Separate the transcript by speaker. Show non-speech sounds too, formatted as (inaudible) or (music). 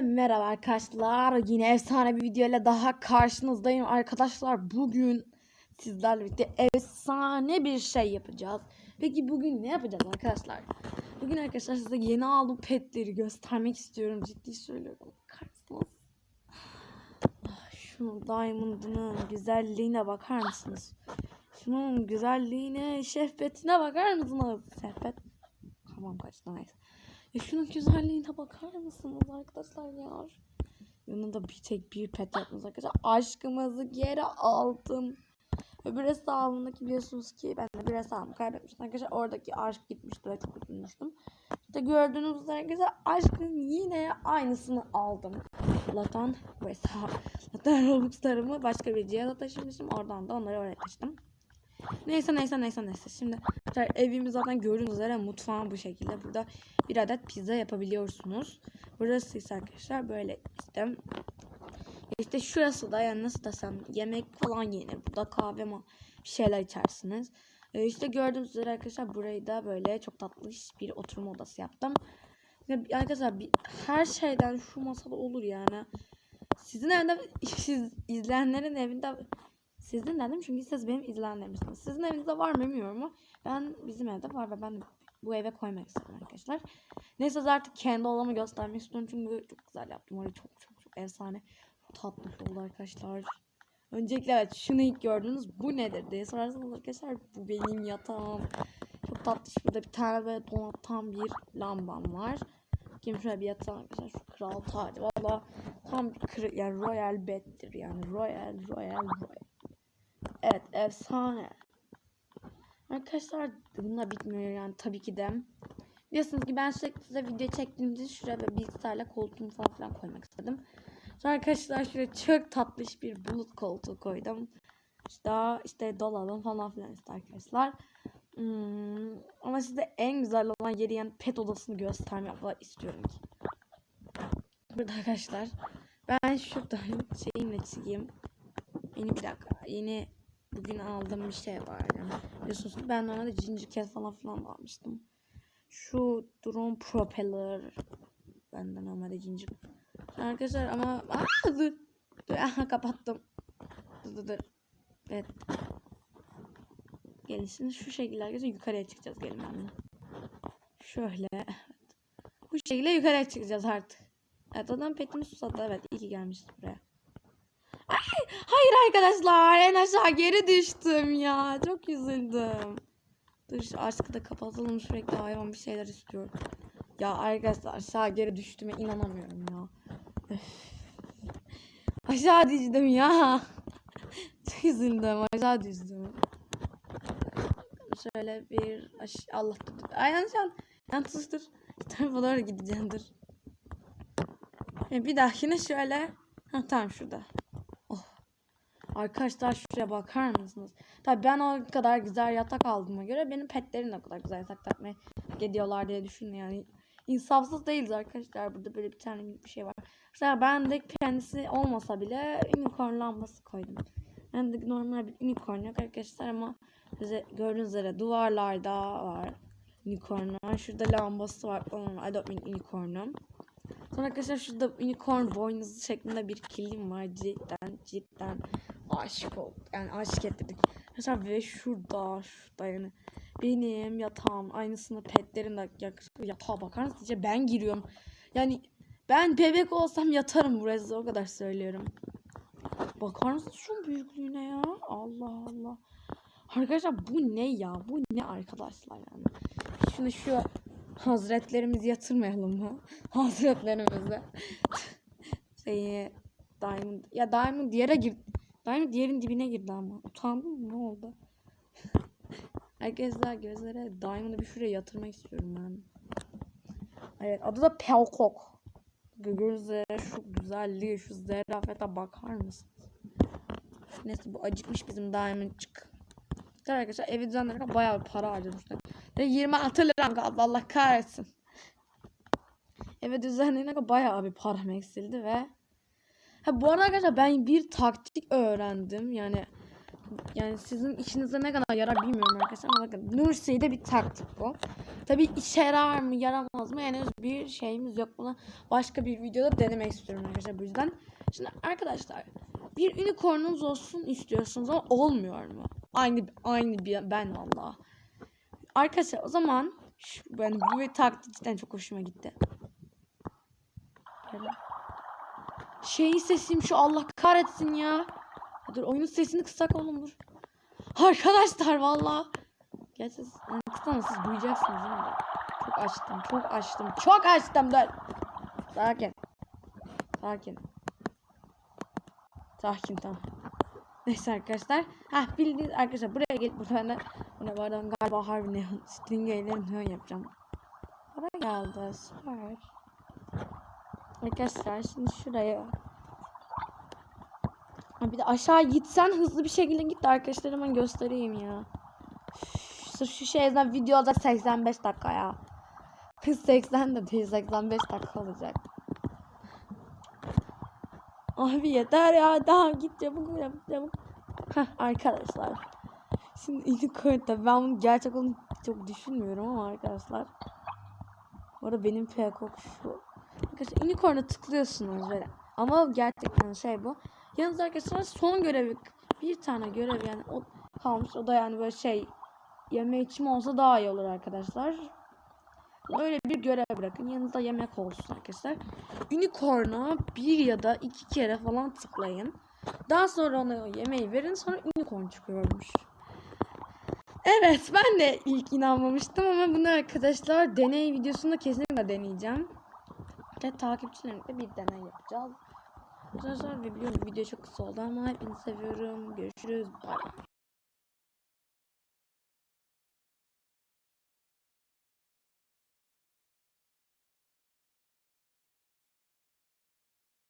Speaker 1: Hepinize merhaba arkadaşlar. Yine efsane bir video ile daha karşınızdayım arkadaşlar. Bugün sizlerle birlikte efsane bir şey yapacağız. Peki bugün ne yapacağız arkadaşlar? Bugün arkadaşlar size yeni aldığım petleri göstermek istiyorum. Ciddi söylüyorum. Bakarsınız. Ah, Şunun diamond'ının güzelliğine bakar mısınız? Şunun güzelliğine, şehvetine bakar mısınız? Şehvet. Tamam kaçtı neyse. Ya şunun güzelliğine bakar mısınız arkadaşlar ya? Yanında bir tek bir pet yaptınız arkadaşlar. Aşkımızı geri aldım. Öbür hesabımdaki biliyorsunuz ki ben de bir hesabımı kaybetmiştim arkadaşlar. Oradaki aşk gitmişti ve çok üzülmüştüm. İşte gördüğünüz üzere arkadaşlar aşkın yine aynısını aldım. Allah'tan bu hesap. Zaten Robux'larımı başka bir cihaza taşımışım. Oradan da onları öğretmiştim. Neyse neyse neyse neyse. Şimdi evimiz zaten gördüğünüz üzere mutfağım bu şekilde. Burada bir adet pizza yapabiliyorsunuz. Burası ise arkadaşlar böyle işte. İşte şurası da yani nasıl desem yemek falan yenir. Burada kahve mi şeyler içersiniz. Ee, işte gördüğünüz üzere arkadaşlar burayı da böyle çok tatlı bir oturma odası yaptım. Ve arkadaşlar bir, her şeyden şu masada olur yani. Sizin evde (laughs) siz izleyenlerin evinde sizin dedim çünkü siz benim izleyenlerimsiniz. Sizin evinizde var mı bilmiyorum ama ben bizim evde var ve ben bu eve koymak istedim arkadaşlar. Neyse artık kendi odamı göstermek istiyorum çünkü çok güzel yaptım. Orayı çok çok çok efsane tatlı oldu arkadaşlar. Öncelikle evet şunu ilk gördünüz bu nedir diye sorarsanız arkadaşlar bu benim yatağım. Çok tatlış burada bir tane böyle donatan bir lambam var. Kim şöyle bir yatağım arkadaşlar şu kral tacı. Valla tam bir kır, yani royal bed'dir yani royal royal royal. Evet efsane. Arkadaşlar bununla bitmiyor yani tabii ki de. Biliyorsunuz ki ben sürekli size video çektiğimde şuraya böyle bilgisayarla koltuğumu falan filan koymak istedim. Sonra arkadaşlar şuraya çok tatlış bir bulut koltuğu koydum. İşte işte dolabım falan filan işte arkadaşlar. Hmm, ama size en güzel olan yeri yani pet odasını göstermek istiyorum ki. Burada arkadaşlar ben şuradan (laughs) şeyimle çizeyim. Yeni bir dakika. Yeni bugün aldığım bir şey var yani. Biliyorsunuz ben normalde ginger cat falan filan almıştım. Şu drone propeller. Ben de normalde ginger. Arkadaşlar ama Aa, dur. Dur aha kapattım. Dur dur dur. Evet. Gelin şimdi şu şekilde arkadaşlar yukarıya çıkacağız gelin benimle. Şöyle. Evet. Bu şekilde yukarıya çıkacağız artık. Evet adam petimi susadı evet iyi ki gelmişiz buraya. Ay, hayır arkadaşlar en aşağı geri düştüm ya. Çok üzüldüm. Dur şu aşkı da kapatalım sürekli hayvan bir şeyler istiyor. Ya arkadaşlar aşağı geri düştüğüme inanamıyorum ya. Aşağı düştüm ya. (laughs) Çok üzüldüm aşağı düştüm. Şöyle bir Allah dur. Ay yanlış an. Bu tarafa doğru gideceğimdir. Bir dahakine şöyle. Ha tamam şurada. Arkadaşlar şuraya bakar mısınız? Tabii ben o kadar güzel yatak aldığıma göre benim petlerim de o kadar güzel yatak takmaya gidiyorlar diye düşünün yani. İnsafsız değiliz arkadaşlar. Burada böyle bir tane bir şey var. Mesela ben de kendisi olmasa bile unicorn lambası koydum. Ben de normal bir unicorn yok arkadaşlar ama size gördüğünüz üzere duvarlarda var. Unicornlar. Şurada lambası var. I don't mean unicornum. Sonra arkadaşlar şurada unicorn boynuzu şeklinde bir kilim var. Cidden cidden aşık oldum. Yani aşık ettirdik. Mesela ve şurada şurada yani benim yatağım aynısını petlerin de yatağa bakar mısınız? İşte ben giriyorum. Yani ben bebek olsam yatarım buraya size o kadar söylüyorum. Bakar mısınız şunun büyüklüğüne ya? Allah Allah. Arkadaşlar bu ne ya? Bu ne arkadaşlar yani? Şunu şu hazretlerimizi yatırmayalım mı? (laughs) Hazretlerimizi. (laughs) Şeyi Diamond ya Diamond yere gir. Diamond yerin dibine girdi ama. Utandım? Ne oldu? Arkadaşlar gözlere Diamond'ı bir şuraya yatırmak istiyorum ben. Evet adı da Pelkok. Gözlere şu güzelliği, şu zerafete bakar mısınız? Neyse bu acıkmış bizim Diamond'cık. Arkadaşlar evi düzenlerken bayağı bir para harcamışlar. Ve 26 liram kaldı Allah kahretsin. Eve düzenlerine bayağı bir param eksildi ve Ha bu arada arkadaşlar ben bir taktik öğrendim. Yani yani sizin işinize ne kadar yarar bilmiyorum arkadaşlar ama bakın Nursi'yi de bir taktik bu. Tabi işe yarar mı yaramaz mı henüz bir şeyimiz yok buna başka bir videoda denemek istiyorum arkadaşlar bu yüzden. Şimdi arkadaşlar bir unicornunuz olsun istiyorsunuz ama olmuyor mu? Aynı aynı bir ben valla. Arkadaşlar o zaman şu, ben bu bir taktik cidden çok hoşuma gitti. Böyle. Şeyin sesim şu Allah kahretsin ya. Dur oyunun sesini kısak oğlum dur. Arkadaşlar valla. Gerçi siz, yani kısanız siz duyacaksınız değil mi? Çok açtım çok açtım çok açtım dur. Sakin. Sakin. Sakin tamam. Neyse arkadaşlar. Hah bildiğiniz arkadaşlar buraya gelip bu tane bu ne var galiba harbi ne stringeylerin neon yapacağım. Para geldi süper. Arkadaşlar şimdi şuraya bir de aşağı gitsen hızlı bir şekilde git de arkadaşlarıma göstereyim ya. Sırf şu şeyden video olacak 85 dakika ya. Kız 80 de değil 85 dakika olacak. Abi yeter ya daha git çabuk çabuk çabuk. Arkadaşlar. Şimdi ilk kayıtta ben bunu gerçek olduğunu çok düşünmüyorum ama arkadaşlar. Bu arada benim pekok şu. Arkadaşlar unicorn'a tıklıyorsunuz böyle. Ama gerçekten şey bu. Yalnız arkadaşlar son görevi bir tane görev yani o kalmış. O da yani böyle şey yeme içme olsa daha iyi olur arkadaşlar. Öyle bir görev bırakın. Yanınızda yemek olsun arkadaşlar. Unicorn'a bir ya da iki kere falan tıklayın. Daha sonra ona yemeği verin. Sonra unicorn çıkıyormuş. Evet ben de ilk inanmamıştım ama bunu arkadaşlar deney videosunda kesinlikle deneyeceğim. Ve takipçilerimle bir deney yapacağız. Arkadaşlar ve biliyorum video çok kısa oldu ama hepinizi seviyorum. Görüşürüz. Bye.